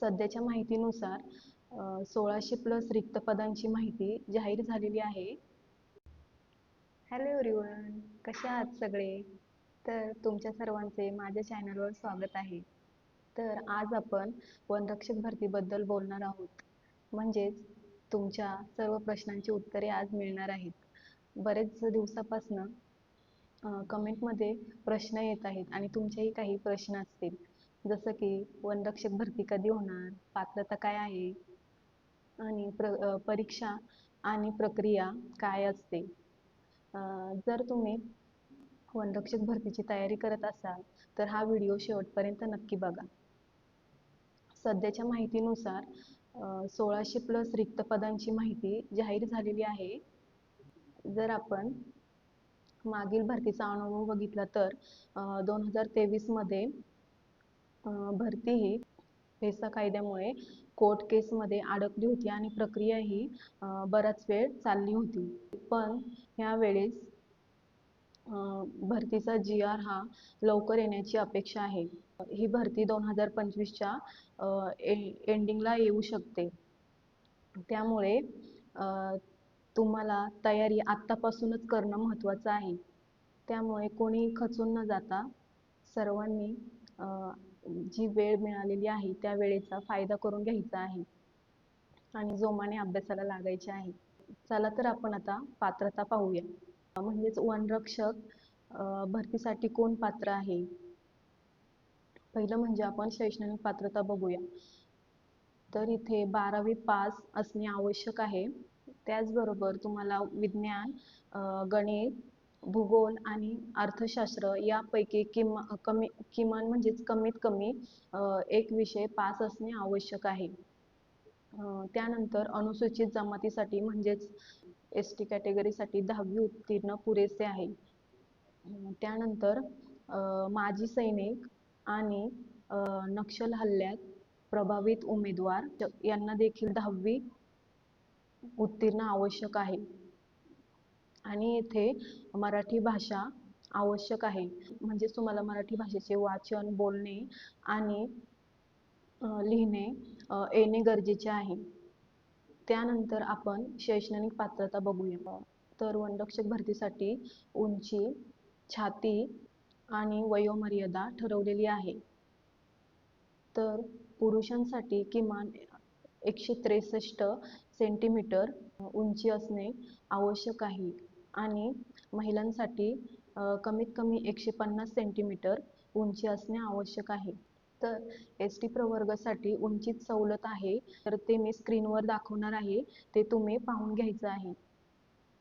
सध्याच्या माहितीनुसार सोळाशे प्लस रिक्त पदांची माहिती जाहीर झालेली आहे. हॅलो एव्हरीवन कसे आहात सगळे? तर तुमच्या सर्वांचे माझ्या चॅनलवर स्वागत आहे. तर आज आपण वनरक्षक भरतीबद्दल बोलणार आहोत. म्हणजेच तुमच्या सर्व प्रश्नांची उत्तरे आज मिळणार आहेत. बरेच दिवसापासनं कमेंटमध्ये प्रश्न येत आहेत आणि तुमचेही काही प्रश्न असतील. जसं की वनरक्षक भरती कधी होणार पात्रता काय आहे आणि प्र परीक्षा आणि प्रक्रिया काय असते. जर तुम्ही वनरक्षक भरतीची तयारी करत असाल तर हा व्हिडिओ शेवटपर्यंत नक्की बघा. सध्याच्या माहितीनुसार सोळाशे प्लस रिक्त पदांची माहिती जाहीर झालेली आहे. जर आपण मागील भरतीचा अनुभव बघितला तर दोन हजार तेवीसमध्ये भरती ही पेसा कायद्यामुळे कोर्ट केसमध्ये अडकली होती आणि प्रक्रिया ही बराच वेळ चालली होती. पण यावेळेस भरतीचा जी आर हा लवकर येण्याची अपेक्षा आहे. ही भरती दोन हजार पंचवीसच्या एंडिंगला येऊ शकते. त्यामुळे तुम्हाला तयारी आत्तापासूनच करणं महत्त्वाचं आहे. त्यामुळे कोणी खचून न जाता सर्वांनी जी वेळ मिळालेली आहे त्या वेळेचा फायदा करून घ्यायचा आहे. आणि जोमाने अभ्यासाला लागायचे आहे. चला तर आपण आता पात्रता पाहूया. म्हणजेच वनरक्षक भरतीसाठी कोण पात्र आहे? पहिलं म्हणजे आपण शैक्षणिक पात्रता बघूया. तर इथे बारावी पास असणे आवश्यक आहे. त्याचबरोबर तुम्हाला विज्ञान गणित भूगोल आणि अर्थशास्त्र यापैकी किमा कमी किमान म्हणजेच कमीत कमी एक विषय पास असणे आवश्यक आहे. त्यानंतर अनुसूचित जमातीसाठी म्हणजेच एस टी कॅटेगरीसाठी दहावी उत्तीर्ण पुरेसे आहे. त्यानंतर माजी सैनिक आणि नक्षल हल्ल्यात प्रभावित उमेदवार यांना देखील दहावी उत्तीर्ण आवश्यक आहे. आणि येथे मराठी भाषा आवश्यक आहे. म्हणजेच तुम्हाला मराठी भाषेचे वाचन बोलणे आणि लिहिणे येणे गरजेचे आहे. त्यानंतर आपण शैक्षणिक पात्रता बघूया. तर वनरक्षक भरतीसाठी उंची छाती आणि वयोमर्यादा ठरवलेली आहे. तर पुरुषांसाठी किमान एकशे त्रेसष्ट सेंटीमीटर उंची असणे आवश्यक आहे. आणि महिलांसाठी कमीत कमी एकशे पन्नास सेंटीमीटर उंची असणे आवश्यक आहे. तर एस टी प्रवर्गासाठी उंचीत सवलत आहे. तर ते मी स्क्रीनवर दाखवणार आहे. ते तुम्ही पाहून घ्यायचं आहे.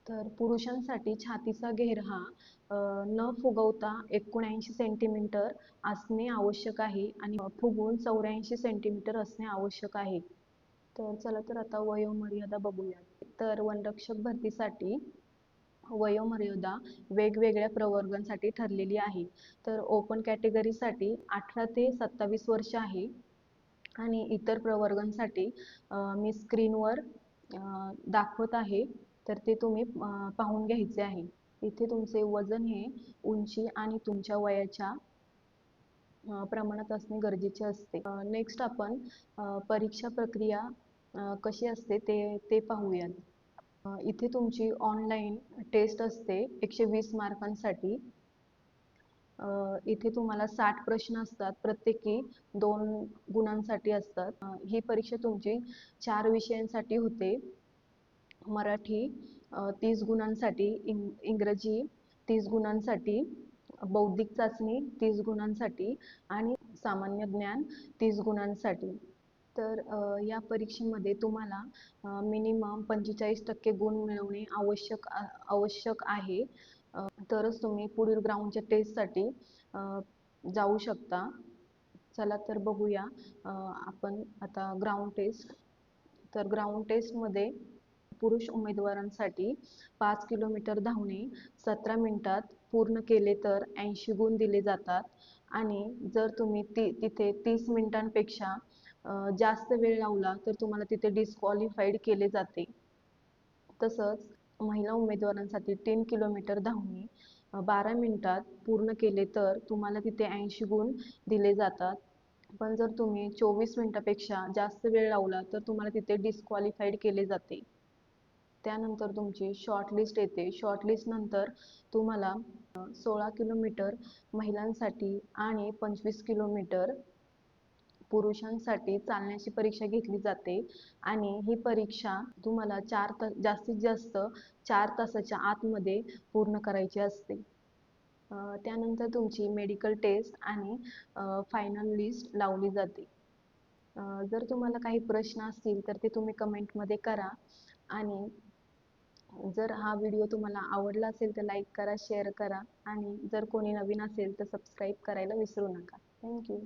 तर पुरुषांसाठी छातीचा घेर हा न फुगवता एकोणऐंशी सेंटीमीटर असणे आवश्यक आहे आणि फुगवून चौऱ्याऐंशी सेंटीमीटर असणे आवश्यक आहे. तर चला तर आता वयोमर्यादा बघूया. तर वनरक्षक भरतीसाठी वयोमर्यादा वेगवेगळ्या प्रवर्गांसाठी ठरलेली आहे. तर ओपन कॅटेगरीसाठी अठरा ते सत्तावीस वर्ष आहे. आणि इतर प्रवर्गांसाठी मी स्क्रीनवर दाखवत आहे. तर ते तुम्ही पाहून घ्यायचे आहे. इथे तुमचे वजन हे उंची आणि तुमच्या वयाच्या प्रमाणात असणे गरजेचे असते. नेक्स्ट आपण परीक्षा प्रक्रिया कशी असते ते ते पाहूयात. इथे तुमची ऑनलाईन टेस्ट असते एकशे वीस मार्कांसाठी. इथे तुम्हाला साठ प्रश्न असतात प्रत्येकी दोन गुणांसाठी असतात. ही परीक्षा तुमची चार विषयांसाठी होते. मराठी तीस गुणांसाठी इंग इंग्रजी तीस गुणांसाठी बौद्धिक चाचणी तीस गुणांसाठी आणि सामान्य ज्ञान तीस गुणांसाठी. तर या परीक्षेमध्ये तुम्हाला मिनिमम पंचेचाळीस टक्के गुण मिळवणे आवश्यक आवश्यक आहे. तरच तुम्ही पुढील ग्राउंडच्या टेस्टसाठी जाऊ शकता. चला तर बघूया. आपण आता ग्राउंड टेस्ट तर ग्राउंड टेस्टमध्ये पुरुष उमेदवारांसाठी पाच किलोमीटर धावणे सतरा मिनिटात पूर्ण केले तर ऐंशी गुण दिले जातात. आणि जर तुम्ही ती तिथे तीस मिनिटांपेक्षा जास्त वेळ लावला तर तुम्हाला तिथे डिस्क्वालिफाईड केले जाते. तसंच महिला उमेदवारांसाठी तीन किलोमीटर धावणे बारा मिनटात पूर्ण केले तर तुम्हाला तिथे ऐंशी गुण दिले जातात. पण जर तुम्ही चोवीस मिनटापेक्षा जास्त वेळ लावला तर तुम्हाला तिथे डिस्क्वालिफाईड केले जाते. त्यानंतर तुमची शॉर्टलिस्ट येते. शॉर्टलिस्ट नंतर तुम्हाला सोळा किलोमीटर महिलांसाठी आणि पंचवीस किलोमीटर पुरुषांसाठी चालण्याची परीक्षा घेतली जाते. आणि ही परीक्षा तुम्हाला चार तास जास्तीत जास्त चार तासाच्या आतमध्ये पूर्ण करायची असते. त्यानंतर तुमची मेडिकल टेस्ट आणि फायनल लिस्ट लावली जाते. जर तुम्हाला काही प्रश्न असतील तर ते तुम्ही कमेंटमध्ये करा. आणि जर हा व्हिडिओ तुम्हाला आवडला असेल तर लाईक करा शेअर करा. आणि जर कोणी नवीन असेल तर सबस्क्राईब करायला विसरू नका. थँक्यू